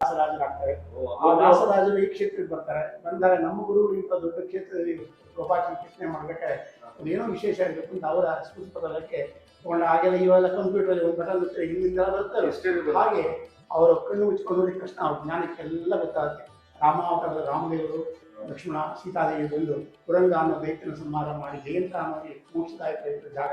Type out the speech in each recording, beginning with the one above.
ವ್ಯಾಸರಾಜರಾಗ್ತಾರೆ ವ್ಯಾಸರಾಜರು ಈ ಕ್ಷೇತ್ರಕ್ಕೆ ಬರ್ತಾರೆ. ಬಂದರೆ ನಮ್ಮ ಗುರುಗಳು ಇಂಥ ದೊಡ್ಡ ಕ್ಷೇತ್ರದಲ್ಲಿ ಗೋಪಾಕ್ಷಿ ಚಿಂತನೆ ಮಾಡ್ಬೇಕಾದ್ರೆ ಅದೇನೋ ವಿಶೇಷ ಇರಬೇಕು ಅಂತ ಅವರ ಸ್ಫೂರ್ತಿಪದಕ್ಕೆ ತಗೊಂಡ ಹಾಗೆಲ್ಲ ಇವೆಲ್ಲ ಕಂಪ್ಯೂಟರ್ ಒಂದು ಬಟನ್ ಹಿಂದಿಂದ ಬರ್ತಾರೆ ಹಾಗೆ ಅವರ ಕಣ್ಣು ಮುಚ್ಕೊಂಡು ನೋಡಿದ ತಕ್ಷಣ ಅವ್ರ ಜ್ಞಾನಕ್ಕೆಲ್ಲ ಗೊತ್ತಾಗುತ್ತೆ. ರಾಮಾವತಾರದ ರಾಮದೇವರು ಲಕ್ಷ್ಮಣ ಸೀತಾದೇವಿ ಬಂದು ಪುರಂಗ ಅನ್ನೋ ದೈತ್ಯನ ಸಂಹಾರ ಮಾಡಿ ಜಯಂತ ಅನ್ನೋ ಈ ಮೋಕ್ಷದಾಯಕ ಜಾಗ.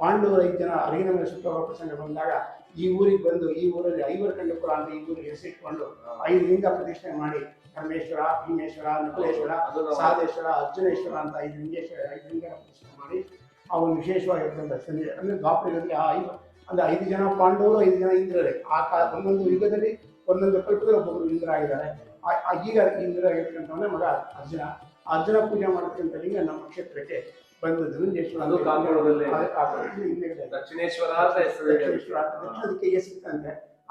ಪಾಂಡವರ ಐದು ಜನ ಅರಿಗಿನ ಮೇಲೆ ಸುತ್ತೋಗ ಪ್ರಸಂಗ ಬಂದಾಗ ಈ ಊರಿಗೆ ಬಂದು ಈ ಊರಲ್ಲಿ ಐವರು ಕಂಡಕ್ಕೂ ಅಂತ ಈ ಊರಿಗೆ ಹೆಸರಿಟ್ಕೊಂಡು ಐದು ಲಿಂಗ ಪ್ರತಿಷ್ಠೆ ಮಾಡಿ ಪರಮೇಶ್ವರ ಭೀಮೇಶ್ವರ ನಕುಲೇಶ್ವರ ಸಾಧೇಶ್ವರ ಅರ್ಜುನೇಶ್ವರ ಅಂತ ಐದು ಲಿಂಗೇಶ್ವರ ಐದು ಲಿಂಗ ಪ್ರತಿಷ್ಠೆ ಮಾಡಿ ಆ ವಿಶೇಷವಾಗಿ ವಿಶೇಷವಾಗಿರ್ತಕ್ಕಂಥ ಸಂಜೆ ಅಂದರೆ ದ್ವಾಪರದಲ್ಲಿ ಆ ಐದು ಅಂದ್ರೆ ಐದು ಜನ ಪಾಂಡವರು ಐದು ಜನ ಇಂದ್ರರೇ. ಆ ಕಾಲ ಒಂದೊಂದು ಯುಗದಲ್ಲಿ ಒಂದೊಂದು ಕಲ್ಪದಲ್ಲಿ ಒಬ್ಬೊಬ್ಬರು ಇಂದ್ರ ಆಗಿದ್ದಾರೆ ಈಗ ಇಂದ್ರ ಹೇಳ್ತಕ್ಕಂಥವನ್ನೇ ಮಗ ಅರ್ಜುನ. ಅರ್ಜುನ ಪೂಜೆ ಮಾಡ್ತಕ್ಕಂಥ ಲಿಂಗ ನಮ್ಮ ಕ್ಷೇತ್ರಕ್ಕೆ ಬಂದು ಅದು ಹಿಂದೆಗಡೆ ದಕ್ಷಿಣೇಶ್ವರ ಅಂತ ಹೆಸರು ಇದೆ. ದಕ್ಷಿಣೇಶ್ವರ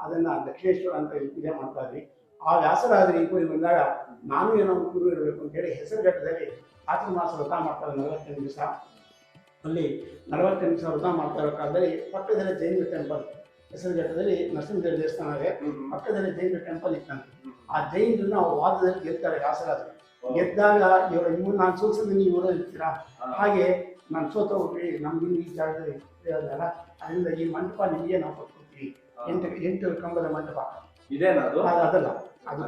ಅದನ್ನ ದಕ್ಷಿಣೇಶ್ವರ ಅಂತ ಪೂಜೆ ಮಾಡ್ತಾ ಇದ್ವಿ. ಆ ವ್ಯಾಸರಾದ್ರೆ ಈ ಪೂಜೆ ಬಂದಾಗ ನಾನು ಏನೋ ಒಂದು ಗುರು ಇರಬೇಕು ಅಂತ ಹೇಳಿ ಹೆಸರುಘಟ್ಟದಲ್ಲಿ ಆಚರ ಮಾಸ ವ್ರತ ಮಾಡ್ತಾರೆ ನಲವತ್ತೆಂಟು ದಿವಸ. ಅಲ್ಲಿ ನಲವತ್ತೆಂಟು ದಿವಸ ವ್ರತ ಮಾಡ್ತಾ ಇರೋ ಕಾಲದಲ್ಲಿ ಪಕ್ಕದಲ್ಲೇ ಜೈನ ಟೆಂಪಲ್ ಹೆಸರುಘಟ್ಟದಲ್ಲಿ ನರಸಿಂಹದೇವ ದೇವಸ್ಥಾನ ಇದೆ. ಪಕ್ಕದಲ್ಲಿ ಜೈನ ಟೆಂಪಲ್ ಇತ್ತಂತೆ ಆ ಜೈನ ವಾದದಲ್ಲಿ ಗೆಲ್ತಾರೆ ವ್ಯಾಸರಾಜರು. ಗೆದ್ದಾಗ ಇವರು ಇವ್ ನಾನು ಸೋಲ್ಸಿದ್ರೆ ನೀವು ಇರ್ತೀರಾ ಹಾಗೆ ನಾನು ಸೋತ ಹೋಗ್ರಿ ನಮ್ಗೆ ಈ ಜಾಗದಲ್ಲಿ ಇರೋದಲ್ಲ ಅದರಿಂದ ಈ ಮಂಟಪ ನಿಮಗೆ ನಾವು ಕೊಟ್ಕೊಡ್ತೀವಿ ಎಂಟು ಎಂಟು ಕಂಬದ ಮಂಟಪ. ಇದೇನದು ಅದು? ಅದು ಅದಲ್ಲ ಅದು.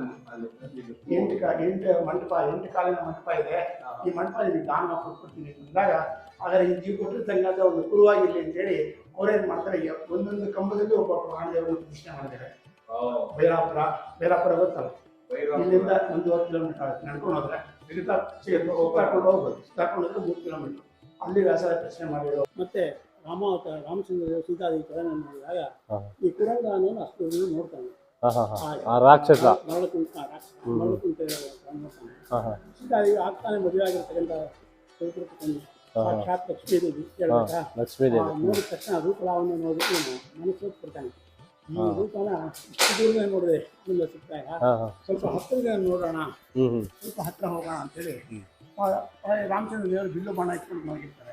ಎಂಟು ಕಾ ಎಂಟು ಮಂಟಪ ಎಂಟು ಕಾಲಿನ ಮಂಟಪ ಇದೆ. ಈ ಮಂಟಪ ನಿಮಗೆ ದಾನ ಕೊಟ್ಕೊಡ್ತೀನಿ ಅಂದಾಗ ಆದ್ರೆ ಈ ಜೀವ ಕೊಟ್ಟರೆ ತಂಗಾದ ಒಂದು ಕುರುವಾಗಿರ್ಲಿ ಅಂತೇಳಿ ಅವ್ರೇನು ಮಾಡ್ತಾರೆ ಒಂದೊಂದು ಕಂಬದಲ್ಲಿ ಒಬ್ಬ ಪ್ರಾಣದೇವರು ಪ್ರತಿಷ್ಠೆ ಮಾಡಿದ್ದಾರೆ. ಬೈರಾಪುರ ಬೈರಾಪುರ ಗೊತ್ತಲ್ಲ. ಇಲ್ಲಿಂದ ಒಂದೂವರೆ ಕಿಲೋಮೀಟರ್ ಆಗುತ್ತೆ. ನಡ್ಕೊಂಡು ಹೋದ್ರೆ ತಿರುಗ್ತಾ ಸುತ್ತಾಕೊಂಡು ಹೋಗ್ಬೋದು. ಕರ್ಕೊಂಡು ಹೋದ್ರೆ ಮೂರು ಕಿಲೋಮೀಟರ್ ಅಲ್ಲಿ ವ್ಯಾಸರ ಪ್ರಶ್ನೆ ಮಾಡಿದ್ರು ಮತ್ತೆ ರಾಮ ರಾಮಚಂದ್ರ ಸೀತಾದಿ ಕಲ್ಯಾಣ ನೋಡಿದಾಗ ಹಾ. ಈ ಕುರಂಗ ಅನ್ನೋದು ಅಷ್ಟು ನೋಡ್ತಾನೆ ರಾಕ್ಷಸ. ಸೀತಾದೇವಿ ಆಗ್ತಾನೆ ಮದುವೆ ಆಗಿರ್ತಕ್ಕಂಥ. ಸಾಕ್ಷಾತ್ ಲಕ್ಷ್ಮೀದೇವಿ. ದೇವಿ ನೋಡಿದ ತಕ್ಷಣ ರೂಪಲಾವನ್ನ ನೋಡಿದ್ರೆ ಮನಸ್ಸು ಕೊಡ್ತಾನೆ. ಈ. ರೂಪನ ಇಷ್ಟು ನೋಡಿದೆ ಹಾ ಹಾ. ಸ್ವಲ್ಪ ಹತ್ತಿರದಿಂದ ನೋಡೋಣ. ಸ್ವಲ್ಪ ಹತ್ತಿರ ಹೋಗೋಣ ಅಂತೇಳಿ ರಾಮಚಂದ್ರ ದೇವರು ಬಿಲ್ಲು ಬಾಣ ಇಟ್ಕೊಂಡು ಮಲಗಿರ್ತಾರೆ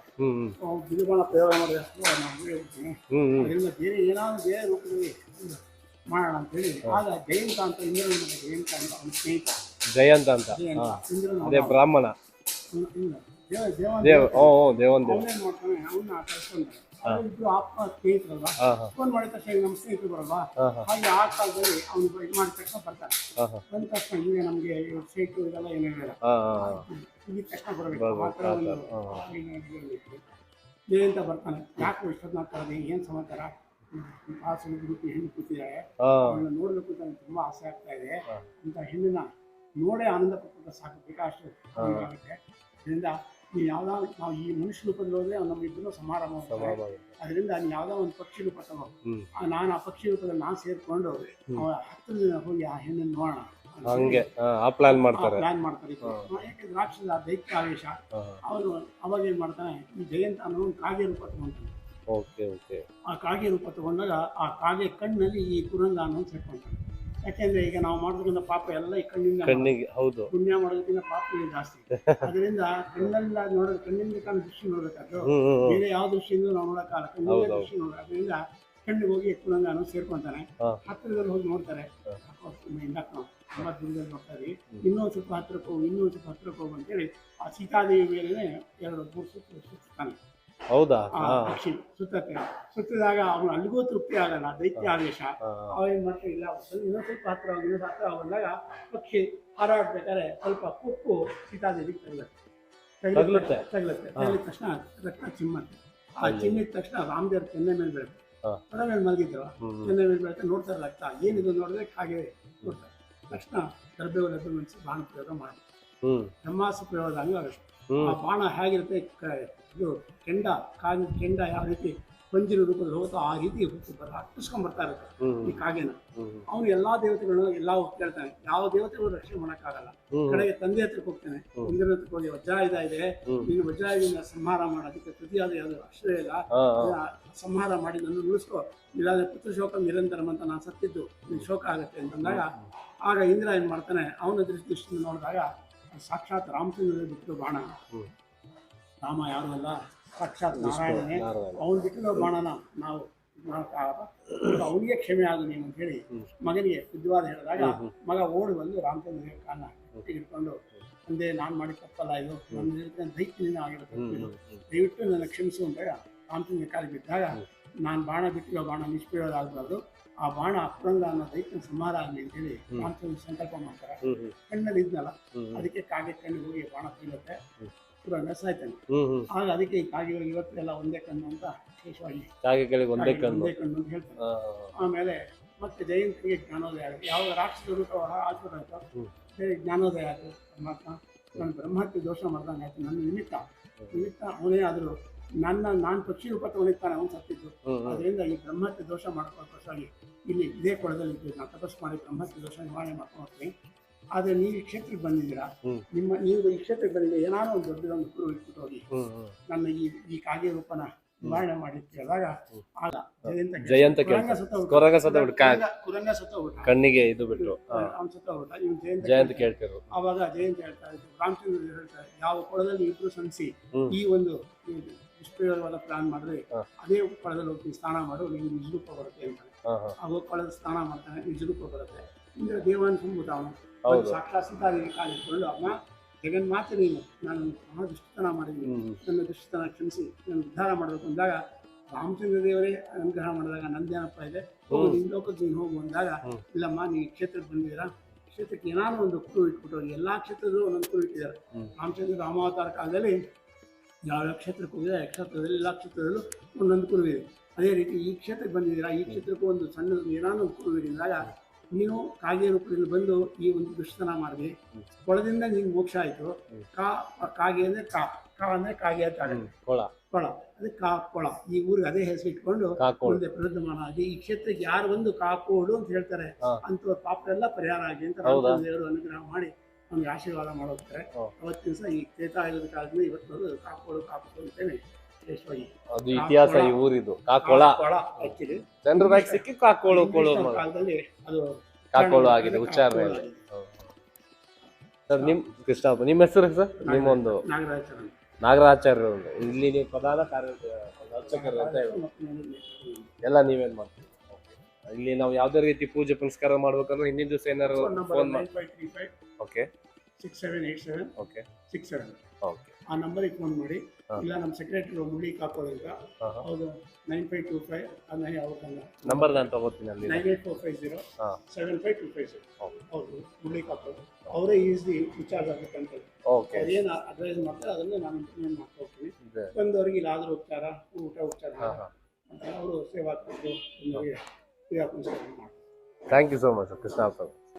ಬಿಲ್ಲು ಬಾಣ ಪ್ರಯೋಗ ಹ್ಮ್ ಅದರಿಂದ ಬೇರೆ ಏನಾದ್ರು ಬೇರೆ ರೂಪದಲ್ಲಿ ಮಾಡೋಣ ಅಂತೇಳಿ ಆಗ ಜಯಂತ ಅಂತ ಇಂದ್ರನ ಜಯಂತ ಅಂತ ಅವನ ಸ್ನೇಹಿತ. ಜಯಂತ ಅಂತ. ಇಂದ್ರನ ಅದೇ ಬ್ರಾಹ್ಮಣ. ದೇವ. ದೇವ ದೇವ. ಓ ಓ ದೇವನ್ ದೇವ. ಅವನೇನ್ ಮಾಡ್ತಾನೆ ಅವನ್ನ ಕಳ್ಸ್ಕೊಂಡ್ರೆ ಇಬ್ರು ಹಾ ಹಾ. ಫೋನ್ ಮಾಡಿದ ತಕ್ಷಣ ನಮ್ಮ ಸ್ನೇಹಿತರು ಬರಲ್ವಾ? ಹಾಗೆ ಆ ಕಾಲದಲ್ಲಿ ಅವ್ನು ಇದು ಮಾಡಿದ ತಕ್ಷಣ ಬರ್ತಾನೆ ಬಂದ ತಕ್ಷಣ ಈಗ ನಮಗೆ ಸೈಟು ಇದೆಲ್ಲ ಏನೇನಿಲ್ಲ ಹಾ ಹಾ ಹಾ. ಇಲ್ಲಿ ತಕ್ಷಣ ಬರಬೇಕು. ಮಾತ್ರ ಆ ಥರ ಒಂದು ಬರ್ತಾನೆ? ಯಾಕೆ ಇಷ್ಟೊತ್ತು ಮಾಡ್ತಾರೆ ಏನು ಸಮಾಚಾರ? ಆ ಗುರುತು ಹೆಣ್ಣು ಕೂತಿದ್ದಾರೆ ಅವಳನ್ನ ನೋಡ್ಬೇಕು ಅಂತ ತುಂಬಾ ಆಸೆ ಆಗ್ತಾ ಇದೆ. ಅಂತ ಹೆಣ್ಣನ್ನ ನೋಡೇ ಆನಂದ ಪಟ್ಟ ಸಾಕು. ಬೇಕಾಷ್ಟು ಆಗುತ್ತೆ. ಅದರಿಂದ ನೀವು ಯಾವ್ದೋ ನಾವು ಈ ಮನುಷ್ಯ ರೂಪದಲ್ಲಿ ಹೋದ್ರೆ ಅವ್ನು ನಮ್ಮ ಇಬ್ಬರು ಸಮಾರ ಅದರಿಂದ ಅಲ್ಲಿ ಯಾವ್ದೋ ಒಂದು ಪಕ್ಷಿ ರೂಪ ತಗೋ ನಾನು ಆ ಪಕ್ಷಿ ರೂಪದಲ್ಲಿ ನಾನು ಸೇರ್ಕೊಂಡು ಅವ ಹತ್ತಿರದಿಂದ ಹೋಗಿ ಆ ಹೆಣ್ಣನ್ನು ನೋಡೋಣ. ಹಂಗೆ ಆ ಪ್ಲಾನ್ ಮಾಡ್ತಾರೆ. ಪ್ಲಾನ್ ಮಾಡ್ತಾರೆ. ಯಾಕಂದ್ರೆ ರಾಕ್ಷಸ ದೈತ್ಯ ಆವೇಶ. ಅವನು ಅವಾಗ ಏನ್ ಮಾಡ್ತಾನೆ ಈ ಜಯಂತ ಅನ್ನೋ ಒಂದು ಕಾಗೆ ರೂಪ ತಗೊಂತಾನೆ. Okay okay. ಆ ಕಾಗೆ ರೂಪ ತಗೊಂಡಾಗ ಆ ಕಾಗೆ ಕಣ್ಣಲ್ಲಿ ಈ ಕುರಂಗ ಅನ್ನೋ ಸೇರ್ಕೊಂತಾನೆ. ಯಾಕೆಂದ್ರೆ ಈಗ ನಾವು ಮಾಡೋದ್ರಿಂದ ಪಾಪ ಎಲ್ಲ ಈ ಕಣ್ಣಿಂದ ಕಣ್ಣಿಗೆ ಹೌದು. ಪುಣ್ಯ ಮಾಡೋದಕ್ಕಿಂತ ಪಾಪ ಜಾಸ್ತಿ. ಅದರಿಂದ ಕಣ್ಣೆಲ್ಲ ನೋಡೋದು ಕಣ್ಣಿಂದ ಕಾಣ ದೃಷ್ಟಿ ನೋಡ್ಬೇಕಾದ್ರು ಬೇರೆ ಯಾವ ದೃಷ್ಟಿಯಿಂದ ನಾವು ನೋಡೋಕ್ಕಾಗಲ್ಲ. ಕಣ್ಣಿಂದ ಹೌದು, ದೃಷ್ಟಿ ನೋಡೋದು ಅದರಿಂದ ಕಣ್ಣಿಗೆ ಹೋಗಿ ಕುರಂಗ ಅನ್ನೋ ಸೇರ್ಕೊಂತಾನೆ. ಹತ್ತಿರದಲ್ಲಿ ಹೋಗಿ ನೋಡ್ತಾರೆ. ನಾವು ತುಂಬಾ ದೂರದಲ್ಲಿ ನೋಡ್ತಾ ಇದೀವಿ ಇನ್ನೊಂದು ಸ್ವಲ್ಪ ಹತ್ರಕ್ಕೆ ಹೋಗಿ ಇನ್ನೊಂದು ಸ್ವಲ್ಪ ಹತ್ರಕ್ಕೆ ಹೋಗು ಅಂತೇಳಿ ಆ ಸೀತಾದೇವಿ ಮೇಲೆ ಎರಡು ಮೂರು ಸುತ್ತ ಸುತ್ತಾನೆ ಹೌದಾ? ಆ ಹಾ. ಪಕ್ಷಿ ಸುತ್ತತ್ತೆ. ಸುತ್ತಿದಾಗ ಅವನು ಅಲ್ಲಿಗೂ ತೃಪ್ತಿ ಆಗಲ್ಲ ದೈತ್ಯ ಆವೇಶ. ಅವೇನ್ ಮಾಡ್ತಾರೆ ಇಲ್ಲ ಸ್ವಲ್ಪ ಸ್ವಲ್ಪ ಹತ್ರ ಹೋಗಿ ಇನ್ನೂ ಹತ್ರ ಬಂದಾಗ ಪಕ್ಷಿ ಹಾರಾಡ್ಬೇಕಾದ್ರೆ ಸ್ವಲ್ಪ ಕುಕ್ಕು ಸೀತಾದೇವಿ ತಗಲತ್ತೆ. ತಗ್ಲುತ್ತೆ? ತಗಲತ್ತೆ. ತಗಲಿದ ತಕ್ಷಣ ರಕ್ತ ಚಿಮ್ಮತ್ತೆ. ಆ ಚಿಮ್ಮಿದ ತಕ್ಷಣ ರಾಮದೇವ್ರ ಕೆನ್ನೆ ಮೇಲೆ ಬೀಳುತ್ತೆ. ಹಾ. ತೊಡೆ ಮೇಲೆ ಮಲಗಿದ್ರು. ಹ್ಮ್. ಕೆನ್ನೆ ಮೇಲೆ ಬೀಳುತ್ತೆ. ನೋಡ್ತಾರೆ ರಕ್ತ ಏನಿದು ನೋಡಿದ್ರೆ ಹಾಗೆ ನೋಡ್ತಾರೆ. ತಕ್ಷಣ ಗರ್ಭವನ್ನ ಮನಸ್ಸು ಬಾಣ ಪ್ರಯೋಗ ಮಾಡಿ ಬ್ರಹ್ಮಾಸ್ತ್ರ ಪ್ರಯೋಗ ಹಂಗೆ ಆ ಬಾಣ ಹೇಗಿರುತ್ತೆ? ಇದು ಕೆಂಡ ಕಾಗಿ ಕೆಂಡ ಯಾವ ರೀತಿ ಪಂಜಿನ ರೂಪದಲ್ಲಿ ಹೋಗುತ್ತೋ ಆ ರೀತಿ ಅಟ್ಟಿಸ್ಕೊಂಡ್ ಬರ್ತಾ ಇರುತ್ತೆ. ಈ ಕಾಗೆನ. ಅವನು ಎಲ್ಲಾ ದೇವತೆಗಳನ್ನ ಎಲ್ಲಾ ಕೇಳ್ತಾನೆ. ಯಾವ ದೇವತೆಗಳು ರಕ್ಷಣೆ ಮಾಡಕ್ಕಾಗಲ್ಲ. ಕಡೆಗೆ ತಂದೆ ಹತ್ರಕ್ಕೆ ಹೋಗ್ತಾನೆ. ಇಂದ್ರ ಹತ್ರಕ್ಕೆ ಹೋಗಿ ವಜ್ರಾಯುಧ ಇದೆ. ಈ ನೀನು ವಜ್ರಾಯುಧದಿಂದ ಸಂಹಾರ ಮಾಡೋದಕ್ಕೆ ಪ್ರತಿಯಾದ ಯಾವುದು ಅಕ್ಷರ ಇಲ್ಲ. ಸಂಹಾರ ಮಾಡಿ ನನ್ನ ಉಳಿಸ್ಕೊ. ಇಲ್ಲಾಂದ್ರೆ ಪುತ್ರ ಶೋಕ ನಿರಂತರಂ ಅಂತ ನಾನು ಸತ್ತಿದ್ದು. ನಿನ್ ಶೋಕ ಆಗುತ್ತೆ ಅಂತಂದಾಗ ಆಗ ಇಂದ್ರ ಏನ್ ಮಾಡ್ತಾನೆ? ಅವನ ದೃಷ್ಟಿ ದೃಷ್ಟಿಯಿಂದ ನೋಡಿದಾಗ ಸಾಕ್ಷಾತ್ ರಾಮಚಂದ್ರ ಬಿಟ್ಟು ಬಾಣ. ಅವನಿಗೆ ಕ್ಷಮೆ ಆಗ ನೀನು ಅಂತ ಹೇಳಿ ಮಗನಿಗೆ ಬುದ್ಧಿವಾದ ಹೇಳಿದಾಗ. ಮಗ ಓಡಿ ಬಂದು ರಾಮಚಂದ್ರ ಕಾರಣ ತೆಗೆದುಕೊಂಡು ಅಂದೆ ನಾನು ಮಾಡಿ ತಪ್ಪಲ್ಲ ಇದು. ನನ್ನ ದೈತ್ಯದಿಂದ ಆಗಿರುತ್ತೆ ದಯವಿಟ್ಟು ನನ್ನ ಕ್ಷಮಿಸು ಅಂದಾಗ ರಾಮಚಂದ್ರ ಕಾಲಿಗೆ ಬಿದ್ದಾಗ ನಾನು ಬಾಣ ಬಿಟ್ಟಿರೋ ಬಾಣ ನಿಷ್ಪ್ರಯೋಗ ಆ ಬಾಣ ಅಪ್ರಂಗ ಅನ್ನೋ ರೈತನ ಸಂಹಾರ ಆಗಲಿ ಅಂತೇಳಿ ಹೇಳಿ ರಾಮಚಂದ್ರ ಸಂಕಲ್ಪ ಮಾಡ್ತಾರೆ. ಕಣ್ಣಲ್ಲಿ ಇದ್ನಲ್ಲ ಅದಕ್ಕೆ ಕಾಗೆ ಕಣ್ಣು ಹೋಗಿ ಬಾಣ ತಿನ್ನುತ್ತೆ. ಪುರಂಗ ಸಾಯ್ತಾನೆ ಆಗ ಅದಕ್ಕೆ ಈ ಕಾಗೆಗಳು ಇವತ್ತೆಲ್ಲ ಒಂದೇ ಕಣ್ಣು ಅಂತ ವಿಶೇಷವಾಗಿ ಒಂದೇ ಕಣ್ಣು. ಒಂದೇ ಕಣ್ಣು ಅಂತ ಹೇಳ್ತಾರೆ. ಆಮೇಲೆ ಮತ್ತೆ ಜಯಂತಿಗೆ ಜ್ಞಾನೋದಯ ಆಗುತ್ತೆ. ಯಾವ ರಾಕ್ಷಸ ರೂಪ ಆಚರಣೆ ಆಯ್ತು ಜ್ಞಾನೋದಯ ಆಯ್ತು ಪರಮಾತ್ಮ ನಾನು ಬ್ರಹ್ಮಕ್ಕೆ ದೋಷ ಮಾಡ್ದಂಗೆ ಆಯ್ತು. ನನ್ನ ನಿಮಿತ್ತ ನಿಮಿತ್ತ ಅವನೇ ಆದರೂ ನನ್ನ ನಾನು ಪಕ್ಷಿ ರೂಪ ತಗೊಂಡಿರ್ತಾನೆ ಅವನು ಸತ್ತಿದ್ದು ಅದರಿಂದ ಈ ಬ್ರಹ್ಮತ್ಯ ದೋಷ ಮಾಡ್ಕೊಳ್ಕೋಸ್ಕರ ಇಲ್ಲಿ ಇದೇ ಕೊಳದಲ್ಲಿ ಇದ್ದು ನಾನು ತಪಸ್ ಮಾಡಿ ಬ್ರಹ್ಮತ್ಯ ದೋಷ ನಿವಾರಣೆ ಮಾಡ್ಕೊಂಡು ಆದ್ರೆ ಆದರೆ ನೀವು ಈ ಕ್ಷೇತ್ರಕ್ಕೆ ಬಂದಿದ್ದೀರಾ? ನಿಮ್ಮ ನೀವು ಈ ಕ್ಷೇತ್ರಕ್ಕೆ ಬಂದಿದ್ದೀರಾ ಏನಾದ್ರು ಒಂದು ದೊಡ್ಡದೊಂದು ಗುರು ಇಟ್ಬಿಟ್ಟು ಹೋಗಿ ನನ್ನ ಈ ಈ ಕಾಗೆ ರೂಪನ ನಿವಾರಣೆ ಮಾಡಿ ಕೇಳಿದಾಗ ಆಗ ಜಯಂತ ಕುರಂಗ ಸತ. ಕೊರಗ ಸತ್ತೋಗ್ಬಿಟ್ಟ. ಕಣ್ಣಿಗೆ ಇದು ಬಿಟ್ಟು ಅವ್ನು ಸತ್ತೋಗ್ಬಿಟ್ಟ. ಇವ್ನು ಜಯಂತ ಜಯಂತ ಕೇಳ್ತಾನೆ. ಅವಾಗ ಜಯಂತ ಹೇಳ್ತಾ ಇದ್ರು. ರಾಮಚಂದ್ರ ಹೇಳ್ತಾರೆ ಯಾವ ಕೊಳದಲ್ಲಿ ಇಬ್ರು ಸಂಸಿ ಈ ಒಂದು ನಿಷ್ಪ್ರಯೋಗವಾದ ಪ್ಲಾನ್ ಮಾಡಿದ್ರೆ ಅದೇ ಕೊಳದಲ್ಲಿ ಹೋಗಿ ಸ್ನಾನ ಮಾಡು ನೀವು ನಿಜರೂಪ ಬರುತ್ತೆ ಅಂತ. ಹೋಗಿ ಕೊಳದ ಸ್ನಾನ ಮಾಡ್ತಾನೆ ನಿಜರೂಪ ಬರುತ್ತೆ. ಇಂದ್ರ ದೇವಾನ್ ಸಂಭೂತ ಅವನು. ಸಾಕ್ಷಾತ್ ಸಿದ್ಧಾರಿಗೆ ಕಾಲಿಟ್ಕೊಂಡು ಅಮ್ಮ ಜಗನ್ಮಾತೆ ನೀನು. ನಾನು ಮಹಾ ದುಷ್ಟತನ ಮಾಡಿದ್ದೀನಿ. ನನ್ನ ದುಷ್ಟತನ ಕ್ಷಮಿಸಿ. ನಾನು ಉದ್ಧಾರ ಮಾಡಬೇಕು. ಅಂದಾಗ ರಾಮಚಂದ್ರ ದೇವರೇ ಅನುಗ್ರಹ ಮಾಡಿದಾಗ ನಂದೇನಪ್ಪ ಇದೆ. ನಿನ್ನ ಲೋಕಕ್ಕೆ ನೀನು ಹೋಗು ಅಂದಾಗ ಇಲ್ಲಮ್ಮ ನೀವು ಈ ಕ್ಷೇತ್ರಕ್ಕೆ ಬಂದಿದ್ದೀರಾ? ಕ್ಷೇತ್ರಕ್ಕೆ ಏನಾದ್ರು ಒಂದು ಕುರು ಇಟ್ಬಿಟ್ಟು ಎಲ್ಲ ಎಲ್ಲಾ ಕ್ಷೇತ್ರದಲ್ಲೂ ಒಂದೊಂದು ಕುರು ಇಟ್ಟಿದ್ದಾರೆ. ರಾಮಚಂದ್ರ ರಾಮಾವತಾರ ಕಾಲದಲ್ಲಿ ಯಾವ್ಯಾವ ಕ್ಷೇತ್ರಕ್ಕೆ ಹೋಗಿದೆ ಆ ಕ್ಷೇತ್ರದಲ್ಲಿ ಎಲ್ಲ ಕ್ಷೇತ್ರದಲ್ಲೂ ಒಂದೊಂದು ಕುರುವಿದೆ. ಅದೇ ರೀತಿ ಈ ಕ್ಷೇತ್ರಕ್ಕೆ ಬಂದಿದ್ದೀರಾ ಈ ಕ್ಷೇತ್ರಕ್ಕೂ ಒಂದು ಸಣ್ಣ ಏನಾನು ಕುರುವಿರಿದಾಗ ನೀನು ಕಾಗೆ ರೂಪದಲ್ಲಿ ಬಂದು ಈ ಒಂದು ದುಷ್ಟತನ ಮಾಡಿದೆ ಕೊಳದಿಂದ ನಿಂಗೆ ಮೋಕ್ಷ ಆಯಿತು. ಕಾ ಕಾಗೆ ಅಂದರೆ ಕಾ ಕಾ ಅಂದರೆ ಕಾಗೆ ಅಂತ ಕೊಳ. ಕೊಳ. ಅದೇ ಕಾ ಕೊಳ. ಈ ಊರಿಗೆ ಅದೇ ಹೆಸರು ಇಟ್ಕೊಂಡು ಮುಂದೆ ಪ್ರವೃದ್ಧಮಾನ ಆಗಿ ಈ ಕ್ಷೇತ್ರಕ್ಕೆ ಯಾರು ಬಂದು ಕಾಕೋಡು ಅಂತ ಹೇಳ್ತಾರೆ ಅಂತ ಪಾಪ ಎಲ್ಲ ಪರಿಹಾರ ಆಗಿ ಅಂತ? ದೇವರು ಅನುಗ್ರಹ ಮಾಡಿ ಅವ್ನಿಗೆ ಆಶೀರ್ವಾದ ಮಾಡೋಗ್ತಾರೆ. ಅವತ್ತಿನ ಸಹ ಈ ತ್ರೇತಾಯುಗದ ಕಾಲದಿಂದ ಇವತ್ತು ಕಾಕೋಡು ಕಾಕೋಡು ಅಂತೇಳಿ ಅದು ಇತಿಹಾಸ ಈ ಊರಿದು. ಕಾಕೊಳ ಕೊಳ ಆಕ್ಚುಲಿ. ಜನರ ಬಾಯಿಗೆ ಸಿಕ್ಕಿ ಕಾಕೋಳು ಕೋಳು ಕಾಲದಲ್ಲಿ ಅದು ಕಾಕೋಳು ಆಗಿದೆ ಉಚ್ಚಾರಣೆ ಸರ್ ನಿಮ್ ಕೃಷ್ಣಪ್ಪ ನಿಮ್ಮ ಹೆಸರು ಸರ್? ನಿಮ್ಮೊಂದು ನಾಗರಾಚಾರ್ಯ. ಇಲ್ಲಿ ನೀವು ಪ್ರಧಾನ ಕಾರ್ಯ ಅರ್ಚಕರು ಅಂತ ಹೇಳಿ. ಎಲ್ಲ ನೀವೇನ್ ಮಾಡ್ತೀವಿ ಇಲ್ಲಿ ನಾವು ಯಾವ್ದೇ ರೀತಿ ಪೂಜೆ ಪುನಸ್ಕಾರ ಮಾಡ್ಬೇಕಂದ್ರೆ ಹಿಂದಿನ ದಿವಸ ಏನಾರು phone five okay six seven eight seven okay six seven okay ಆ ನಂಬರಿಗೆ ಫೋನ್ ಮಾಡಿ. ಇಲ್ಲ ನಮ್ಮ ಸೆಕ್ರೆಟರಿ ಮುಳ್ಳಿ ಕಾಕೋಡು ಅಂತ. ಹೌದು ನೈನ್ ಫೈವ್ ಟೂ ಫೈವ್ ಅದನ್ನ ಅವ್ರನ್ನ ನಂಬರ್ ನಾನು ತಗೋತೀನಿ ಅಲ್ಲಿ. Nine eight four five zero seven five two five zero ಹೌದು ಮುಳ್ಳಿ ಕಾಕೋಡು ಅವರೇ ಈಸಿ ವಿಚಾರ ಆಗಬೇಕಂತ. ಓಕೆ ಏನು ಅಡ್ವೈಸ್ ಮಾಡ್ತಾರೆ ಅದನ್ನೇ ನಾನು ಇಂಪ್ಲಿಮೆಂಟ್ ಮಾಡ್ತಾ ಹೋಗ್ತೀನಿ. ಬಂದವರಿಗೆ ಇಲ್ಲಾದ್ರೂ ಉಪಚಾರ ಊಟ ಉಪಚಾರ ಅವರು ಸೇವಾ ಕೊಟ್ಟು ಬಂದವರಿಗೆ ಸೇವಾ ಪುನಸ್ಕಾರ ಮಾಡ್ತಾರೆ ಥ್ಯಾಂಕ್